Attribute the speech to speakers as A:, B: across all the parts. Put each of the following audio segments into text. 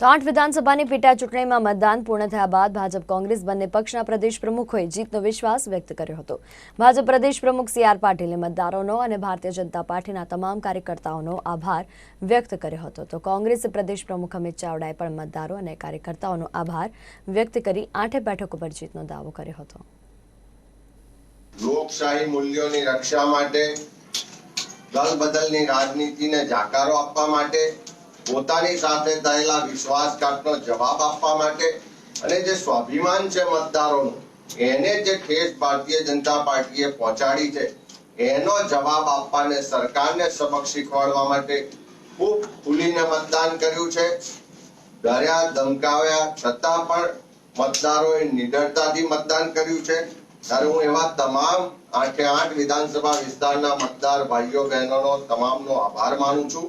A: તો આઠ વિધાનસભાની પેટા ચૂંટણીમાં મતદાન પૂર્ણ થયા બાદ ભાજપ કોંગ્રેસ બંને પક્ષના પ્રદેશ પ્રમુખોએ જીતનો વિશ્વાસ વ્યક્ત કર્યો હતો. ભાજપ પ્રદેશ પ્રમુખ સી આર પાટીલે મતદારોનો અને ભારતીય જનતા પાર્ટીના તમામ કાર્યકર્તાઓનો આભાર વ્યક્ત કર્યો હતો. તો કોંગ્રેસ પ્રદેશ પ્રમુખ અમિત ચાવડાએ પણ મતદારો અને કાર્યકર્તાઓનો આભાર વ્યક્ત કરી આઠે બેઠકો પર જીતનો દાવો કર્યો હતો.
B: લોકશાહી મૂલ્યોની રક્ષા માટે દલ રાજનીતિને જાકારો આપવા માટે પોતાની સાથે થયેલા વિશ્વાસઘાતનો જવાબ આપવા માટે અને જે સ્વાભિમાન છે મતદારોનું, એને જે ઠેસ ભારતીય જનતા પાર્ટીએ પહોંચાડી છે, એનો જવાબ આપવાને સરકારને સબક શીખવાડવા માટે ખૂબ ખુલીને મતદાન કર્યું છે. ડર્યા ધમકાવ્યા છતાં પણ મતદારોએ નિડરતાથી મતદાન કર્યું છે. ત્યારે હું એવા તમામ આઠે આઠ વિધાનસભા વિસ્તારના મતદાર ભાઈઓ, બહેનોનો તમામનો આભાર માનું છું.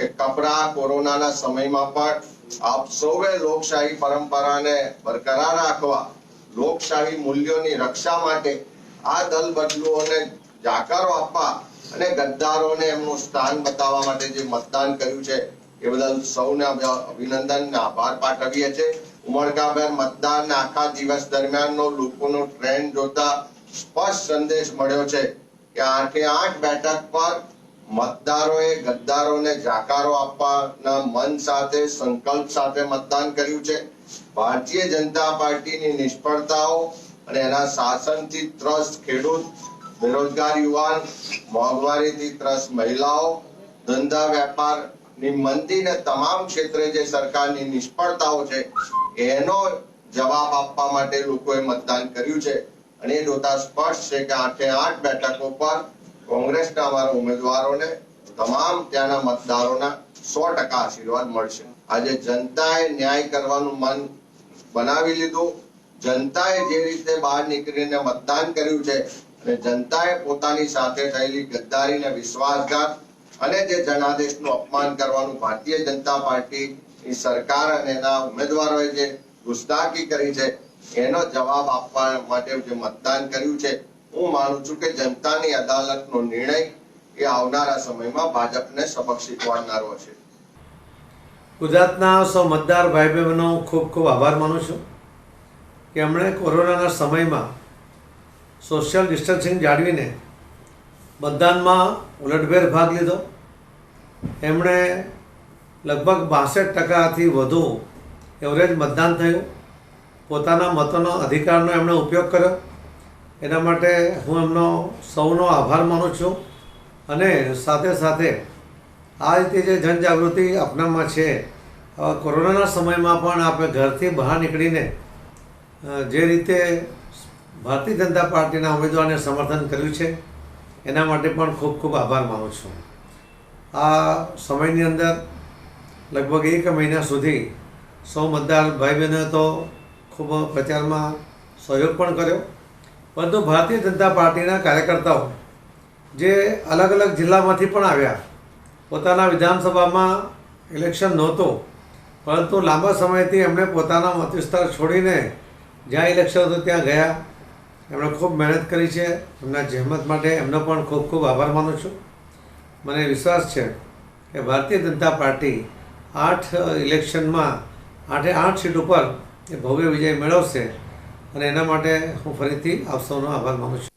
B: કે કપરા કોરોનાના સમયમાં પણ આપ સૌએ લોકશાહી પરંપરાને બરકરાર રાખવા, લોકશાહી મૂલ્યોની રક્ષા માટે આ દલ બદલુઓને જાકારો આપવા અને ગદ્દારોને એમનું સ્થાન બતાવવા માટે જે મતદાન કર્યું છે, એ બદલ સૌને અભિનંદન અને આભાર પાઠવીએ છીએ. ઉમળકાભેર મતદાન આખા દિવસ દરમિયાનનો લોકોનો ટ્રેન્ડ જોતા સ્પષ્ટ સંદેશ મળ્યો છે કે આઠે આઠ બેઠક પર મતદારોએ ગદ્દારોને જાકારો આપવાના મન સાથે, સંકલ્પ સાથે મતદાન કર્યું છે. ભારતીય જનતા પાર્ટીની નિષ્ફળતાઓ અને એના શાસનથી ત્રસ્ત ખેડૂત, બેરોજગાર યુવાન, મોંઘવારીથી ત્રસ્ત મહિલાઓ, ધંધા વેપારની મંદીને તમામ ક્ષેત્રે જે સરકારની નિષ્ફળતાઓ છે, એનો જવાબ આપવા માટે લોકોએ મતદાન કર્યું છે. અને એ જોતા સ્પષ્ટ છે કે આઠે આઠ બેઠકો પર કોંગ્રેસના અમારા ઉમેદવારોને તમામ ત્યાંના મતદારોના સો ટકા આશીર્વાદ મળશે. આજે જનતાએ ન્યાય કરવાનું મન બનાવી લીધું. જનતાએ જે રીતે બહાર નીકળીને મતદાન કર્યું છે અને જનતાએ પોતાની સાથે થયેલી ગદ્દારીને વિશ્વાસઘાત અને જે જનાદેશનું અપમાન કરવાનું ભારતીય જનતા પાર્ટીની સરકાર અને એના ઉમેદવારોએ જે ગુસ્તાખી કરી છે, એનો જવાબ આપવા માટે જે મતદાન કર્યું છે હું માનું છું કે જનતાની અદાલતનો નિર્ણય એ આવનારા સમયમાં ભાજપને સબક શીખવાડનારો છે.
C: ગુજરાતના સૌ મતદાર ભાઈ બહેનો ખૂબ ખૂબ આભાર માનું છું કે એમણે કોરોનાના સમયમાં સોશિયલ ડિસ્ટન્સિંગ જાળવીને મતદાનમાં ઉલટભેર ભાગ લીધો. એમણે લગભગ બાસઠ ટકાથી વધુ એવરેજ મતદાન થયું. પોતાના મતોનો અધિકારનો એમણે ઉપયોગ કર્યો. એના માટે હું એમનો સૌનો આભાર માનું છું અને સાથે સાથે આ રીતે જે જનજાગૃતિ આપણામાં છે કોરોનાના સમયમાં પણ આપણે ઘરથી બહાર નીકળીને જે રીતે ભારતીય જનતા પાર્ટીના ઉમેદવારને સમર્થન કર્યું છે, એના માટે પણ ખૂબ ખૂબ આભાર માનું છું. આ સમયની અંદર લગભગ એક મહિના સુધી સૌ મતદાર ભાઈ બહેનોએ તો ખૂબ પ્રચારમાં સહયોગ પણ કર્યો. પરંતુ ભારતીય જનતા પાર્ટીના કાર્યકર્તાઓ જે અલગ અલગ જિલ્લામાંથી પણ આવ્યા, પોતાના વિધાનસભામાં ઇલેક્શન નહોતું, પરંતુ લાંબા સમયથી એમણે પોતાના મત વિસ્તાર છોડીને જ્યાં ઇલેક્શન હતું ત્યાં ગયા. એમણે ખૂબ મહેનત કરી છે, એમના જહેમત માટે એમનો પણ ખૂબ ખૂબ આભાર માનું છું. મને વિશ્વાસ છે કે ભારતીય જનતા પાર્ટી આઠ ઇલેક્શનમાં આઠે આઠ સીટ ઉપર એ ભવ્ય વિજય મેળવશે. અને એના માટે હું ફરીથી આપ સૌનો આભાર માનું છું.